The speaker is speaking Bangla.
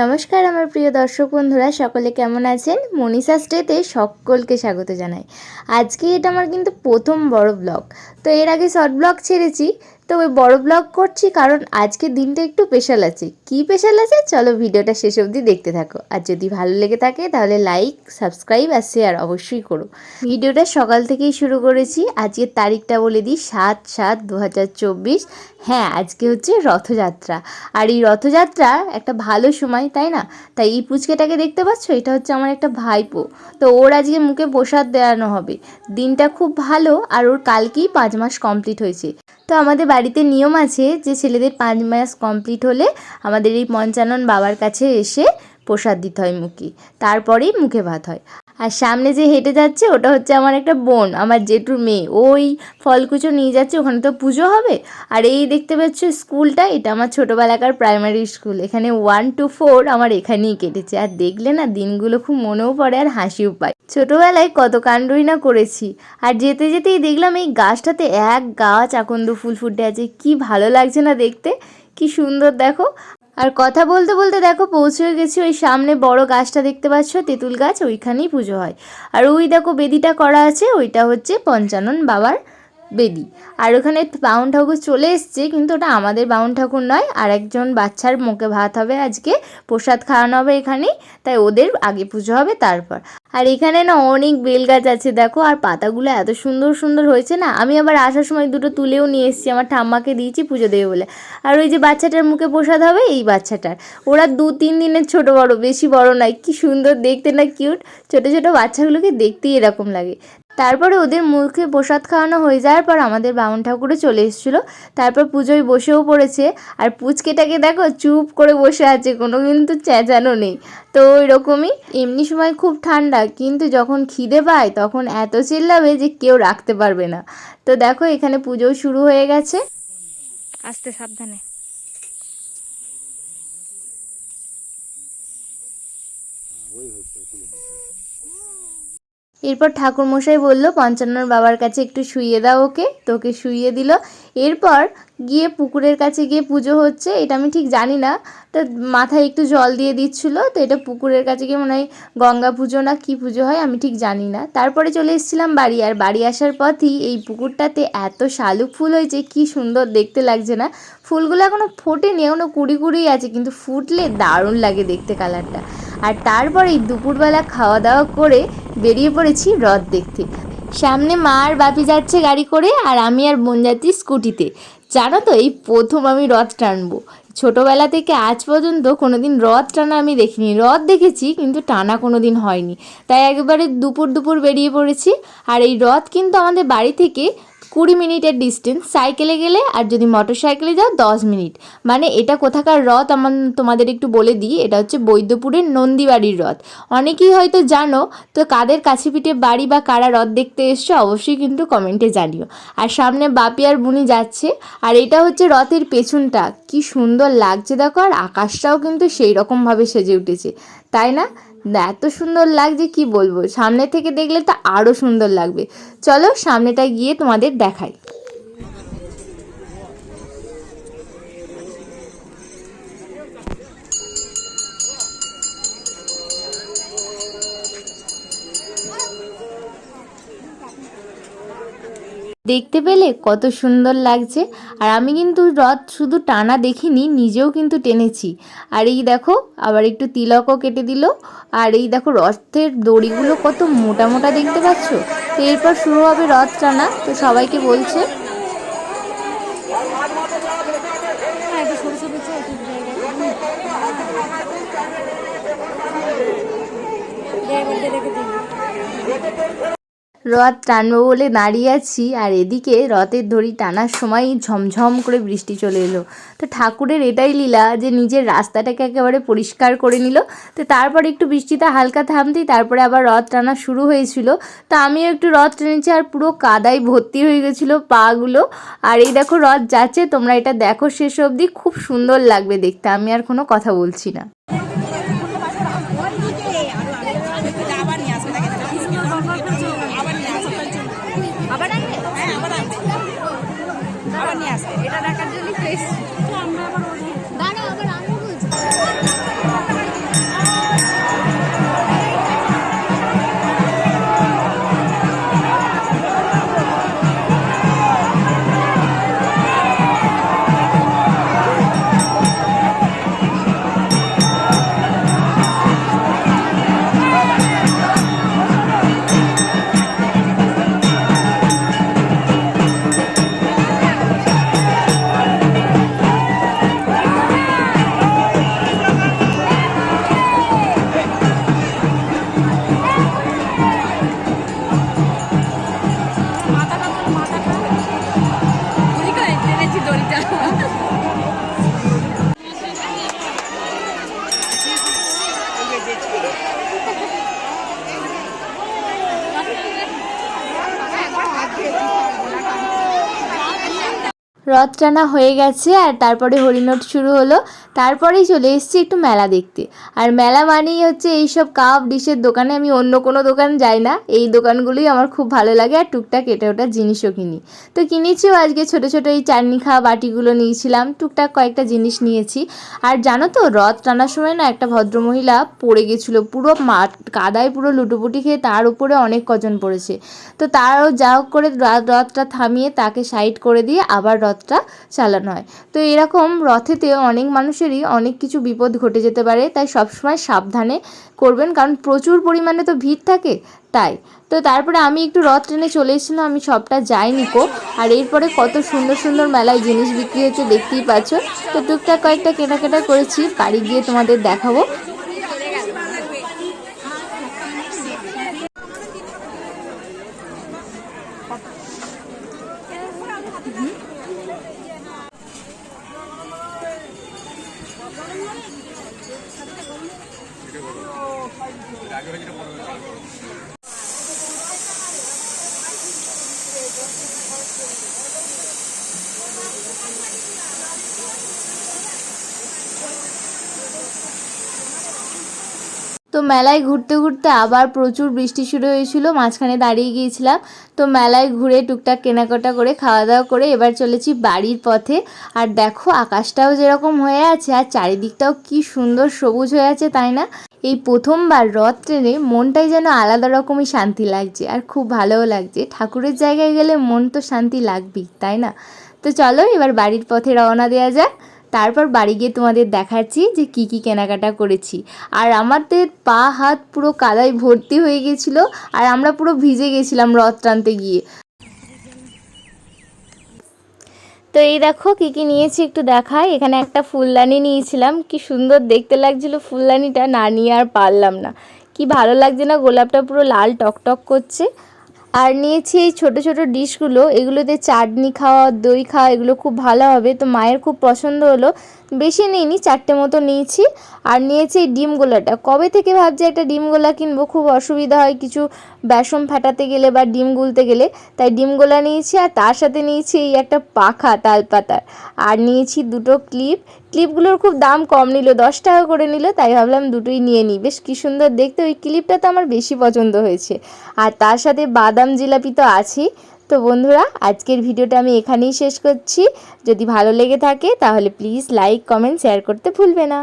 নমস্কার আমার প্রিয় দর্শক বন্ধুরা, সকলে কেমন আছেন? মনীষা স্টেতে সকলকে স্বাগত জানাই। আজকে এটা আমার কিন্তু প্রথম বড় ব্লগ। তো এর আগে শর্ট ব্লগ ছেড়েছি। তো ওই বড় ব্লগ করছি কারণ আজকে দিনটা একটু স্পেশাল আছে। কি স্পেশাল আছে? চলো ভিডিওটা শেষ অবধি দেখতে থাকো। আর যদি ভালো লেগে থাকে তাহলে লাইক সাবস্ক্রাইব আর শেয়ার অবশ্যই করো। ভিডিওটা সকাল থেকেই শুরু করেছি। আজকের তারিখটা বলে দিই সাত সাত দু হ্যাঁ আজকে হচ্ছে রথযাত্রা। আর এই রথযাত্রা একটা ভালো সময়, তাই না? তাই এই পুচকেটাকে দেখতে পাচ্ছ? এটা হচ্ছে আমার একটা ভাইপো। তো ওর আজকে মুখে প্রসাদ দেওয়ানো হবে। দিনটা খুব ভালো আর ওর কালকেই পাঁচ মাস কমপ্লিট হয়েছে। তো আমাদের বাড়িতে নিয়ম আছে যে ছেলেদের পাঁচ মাস কমপ্লিট হলে আমাদের এই পঞ্চানন বাবার কাছে এসে প্রসাদ দিতে হয় মুখে। তারপরেই মুখে ভাত হয়। আর সামনে যে হেঁটে যাচ্ছে, ওটা হচ্ছে আমার একটা বোন, আমার জেঠুর মেয়ে। ওই ফলকুচো নিয়ে যাচ্ছে, ওখানে তো পুজো হবে। আর এই দেখতে পাচ্ছ স্কুলটা, এটা আমার ছোটোবেলাকার প্রাইমারি স্কুল। এখানে ওয়ান টু ফোর আমার এখানেই কেটেছে। আর দেখলে না, দিনগুলো খুব মনেও পড়ে আর হাসিও পায়। ছোটোবেলায় কত কাণ্ডই না করেছি। আর যেতে যেতেই দেখলাম এই গাছটাতে এক গাছ আকন্দ ফুল ফুটে আছে। কি ভালো লাগছে না দেখতে? কি সুন্দর দেখো। আর কথা বলতে বলতে দেখো পৌঁছে গেছি ওই সামনে বড় গাছটা দেখতে পাচ্ছ, তেঁতুল গাছ, ওইখানেই পুজো হয়। আর ওই দেখো বেদিটা করা আছে, ওইটা হচ্ছে পঞ্চানন বাবার বেদি আর ওখানে বাউন ঠাকুর চলে এসছে, কিন্তু ওটা আমাদের বাউন ঠাকুর নয়, আর একজন বাচ্চার মুখে ভাত হবে আজকে, প্রসাদ খাওয়ানো হবে এখানেই, তাই ওদের আগে পুজো হবে তারপর। আর এখানে না অনেক বেল গাছ আছে, দেখো, আর পাতাগুলো এত সুন্দর সুন্দর হয়েছে না, আমি আবার আসার সময় দুটো তুলেও নিয়ে এসেছি, আমার ঠাম্মাকে দিয়েছি পুজো দেবে বলে। আর ওই যে বাচ্চাটার মুখে প্রসাদ হবে, এই বাচ্চাটার। ওরা দু তিন দিনের ছোট বড়, বেশি বড় নয়, কি সুন্দর দেখতে না কিউট ছোট ছোট বাচ্চাগুলোকে দেখতেই এরকম লাগে। তারপরে ওদের মুখে প্রসাদ খাওয়ানো হয়ে যাওয়ার পর আমাদের বামুন ঠাকুরও চলে এসেছিল। তারপর পুজোয় বসেও পড়েছে। আর পুচকেটাকে দেখো চুপ করে বসে আছে, কোনো কিন্তু চেঁচানো নেই। তো ওই রকমই এমনি সময় খুব ঠান্ডা, কিন্তু যখন খিদে পায় তখন এত চিল্লাবে যে কেউ রাখতে পারবে না। তো দেখো এখানে পুজোও শুরু হয়ে গেছে। আস্তে সাবধানে। এরপর ঠাকুরমশাই বলল, পঞ্চান্নর বাবার কাছে একটু শুইয়ে দাও ওকে। তোকে শুইয়ে দিল। এরপর গিয়ে পুকুরের কাছে গিয়ে পুজো হচ্ছে, এটা আমি ঠিক জানি না। তো মাথায় একটু জল দিয়ে দিচ্ছিল, তো এটা পুকুরের কাছে গিয়ে মনে হয় গঙ্গা পুজো না কী পুজো হয়, আমি ঠিক জানি না। তারপরে চলে এসেছিলাম বাড়ি, আর বাড়ি আসার পথই এই পুকুরটাতে এত শালুক ফুল হয়েছে, কি সুন্দর দেখতে লাগছে না। ফুলগুলো এখনও ফোটেনি এখনও কুড়ি কুড়ি আছে, কিন্তু ফুটলে দারুণ লাগে দেখতে কালারটা। আর তারপরে এই দুপুরবেলা খাওয়া দাওয়া করে বেরিয়ে পড়েছি হ্রদ দেখতে। সামনে মা আর বাপি যাচ্ছে গাড়ি করে আর আমি আর বোন যাচ্ছি স্কুটিতে। জানো তো, এই প্রথম আমি রথ টানবো। ছোটোবেলা থেকে আজ পর্যন্ত কোনোদিন রথ টানা আমি দেখিনি। রথ দেখেছি, কিন্তু টানা কোনো দিন হয়নি। তাই একেবারে দুপুর দুপুর বেরিয়ে পড়েছি। আর এই রথ কিন্তু আমাদের বাড়ি থেকে কুড়ি মিনিটের ডিস্টেন্স সাইকেলে গেলে আর যদি মোটর সাইকেলে যাও, দশ মিনিট। মানে এটা কোথাকার রথ? আমার তোমাদের একটু বলে দিই, এটা হচ্ছে বৈদ্যপুরের নন্দীবাড়ির রথ। অনেকেই হয়তো জানো, তো কাদের কাছে পিঠে বাড়ি বা কারা রথ দেখতে এসছো, অবশ্যই কিন্তু কমেন্টে জানিও। আর সামনে বাপি আর বুনি যাচ্ছে, আর এটা হচ্ছে রথের পেছনটা। কি সুন্দর লাগছে দেখো, আর আকাশটাও কিন্তু সেই রকমভাবে সেজে উঠেছে। তাই না? এত সুন্দর লাগছে, কি বলব? সামনে থেকে দেখলে তো আরও সুন্দর লাগবে। চলো সামনেটা গিয়ে তোমাদের দেখাই। দেখতে পেলে কত সুন্দর লাগছে। আর আমি কিন্তু রথ শুধু টানা দেখিনি, নিজেও কিন্তু টেনেছি। আর এই দেখো, আবার একটু তিলকও কেটে দিল। আর এই দেখো, রথের দড়িগুলো কত মোটা মোটা দেখতে পাচ্ছ? তো এরপর শুরু হবে রথ টানা, তো সবাইকে বলছে। রথ টানবো বলে দাঁড়িয়ে আছি আর এদিকে রথের দড়ি টানার সময় ঝমঝম করে বৃষ্টি চলে এলো। তো ঠাকুরের এটাই লীলা যে নিজের রাস্তাটাকে একেবারে পরিষ্কার করে নিল। তো তারপর একটু বৃষ্টিটা হালকা থামতেই তারপরে আবার রথ টানা শুরু হয়েছিল। তো আমিও একটু রথ টেনেছি আর পুরো কাদায় ভর্তি হয়ে গেছিল পাগুলো। আর এই দেখো রথ যাচ্ছে, তোমরা এটা দেখো শেষ অবধি। খুব সুন্দর লাগবে দেখতে, আমি আর কোনো কথা বলছি না। রথ টানা হয়ে গেছে আর তারপরে হরিণট শুরু হলো। তারপরেই চলে এসেছি একটু মেলা দেখতে। আর মেলা মানেই হচ্ছে এইসব কাপ ডিশের দোকানে আমি অন্য কোনো দোকান যাই না। এই দোকানগুলোই আমার খুব ভালো লাগে আর টুকটাক এটা ওটা জিনিসও কিনি। তো কিনেছিও আজকে ছোট ছোট এই চাটনি খাওয়া বাটিগুলো নিয়েছিলাম। টুকটাক কয়েকটা জিনিস নিয়েছি। আর জানো তো রথ টানার সময় না একটা ভদ্রমহিলা পড়ে গেছিল পুরো মাঠ কাদায় পুরো লুটোপুটি খেয়ে তার উপরে অনেক কজন পড়েছে। তো তারও যা হোক করে রথ- রথটা থামিয়ে তাকে সাইড করে দিয়ে আবার রথটা চালানো হয়। তো এরকম রথেতে অনেক মানুষেরই অনেক কিছু বিপদ ঘটে যেতে পারে, তাই সবসময় সাবধানে করবেন, কারণ প্রচুর পরিমাণে তো ভিড় থাকে তাই। তো তারপরে আমি একটু রথ ট্রেনে চলে এসেছিলাম, আমি সবটা যাইনি কো। আর এরপরে কত সুন্দর সুন্দর মেলায় জিনিস বিক্রি হচ্ছে, দেখতেই পাচ্ছ। তো টুকটাক কয়েকটা কেনাকাটা করেছি, বাড়ি গিয়ে তোমাদের দেখাবো। তো মেলায় ঘুরতে ঘুরতে আবার প্রচুর বৃষ্টি শুরু হয়েছিল, মাঝখানে দাঁড়িয়ে গিয়েছিলাম। তো মেলায় ঘুরে টুকটাক কেনাকাটা করে খাওয়া দাওয়া করে এবার চলেছি বাড়ির পথে। আর দেখো, আকাশটাও যেরকম হয়ে আছে আর চারিদিকটাও কি সুন্দর সবুজ হয়ে আছে, তাই না? এই প্রথমবার রথ ট্রেনে মনটাই যেন আলাদা রকমই শান্তি লাগছে আর খুব ভালোও লাগছে। ঠাকুরের জায়গায় গেলে মন তো শান্তি লাগবেই, তাই না? তো চলো, এবার বাড়ির পথে রওনা দেওয়া যাক। তারপর বাড়ি গিয়ে তোমাদের দেখাচ্ছি যে কি কি কেনাকাটা করেছি। আর আমাদের পা হাত পুরো কাদায় ভর্তি হয়ে গেছিল, আর আমরা পুরো ভিজে গেছিলাম রথ টানতে গিয়ে। তো এই দেখো কি কি নিয়েছি একটু দেখাই। এখানে একটা ফুলদানি নিয়েছিলাম। কি সুন্দর দেখতে লাগছিল ফুলদানিটা, না নিয়ে আর পারলাম না। কি ভালো লাগছে না, গোলাপটা পুরো লাল টকটক করছে। আর নিয়েছি এই ছোটো ছোটো ডিশগুলো। এগুলোতে চাটনি খাওয়া, দই খাওয়া, এগুলো খুব ভালো হবে। তো মায়ের খুব পছন্দ হলো। বেশি নিইনি, চারটে মতো নিয়েছি। আর নিয়েছি এই ডিম গোলাটা। কবে থেকে ভাবছি একটা ডিম গোলা কিনবো? খুব অসুবিধা হয় কিছু বেসন ফাটাতে গেলে বা ডিম গুলতে গেলে। তাই ডিম গোলা নিয়েছি আর তার সাথে নিয়েছি এই একটা পাখা তালপাতার আর নিয়েছি দুটো ক্লিপ। ক্লিপগুলোর খুব দাম কম নিল, দশ টাকা করে নিল, তাই ভাবলাম দুটোই নিয়ে নিই। বেশ কী সুন্দর দেখতে, ওই ক্লিপটা তো আমার বেশি পছন্দ হয়েছে। আর তার সাথে বাদাম জিলাপি তো আছেই। তো বন্ধুরা, আজকের ভিডিওটা আমি এখানেই শেষ করছি। যদি ভালো লেগে থাকে, তাহলে প্লিজ লাইক কমেন্ট শেয়ার করতে ভুলবে না।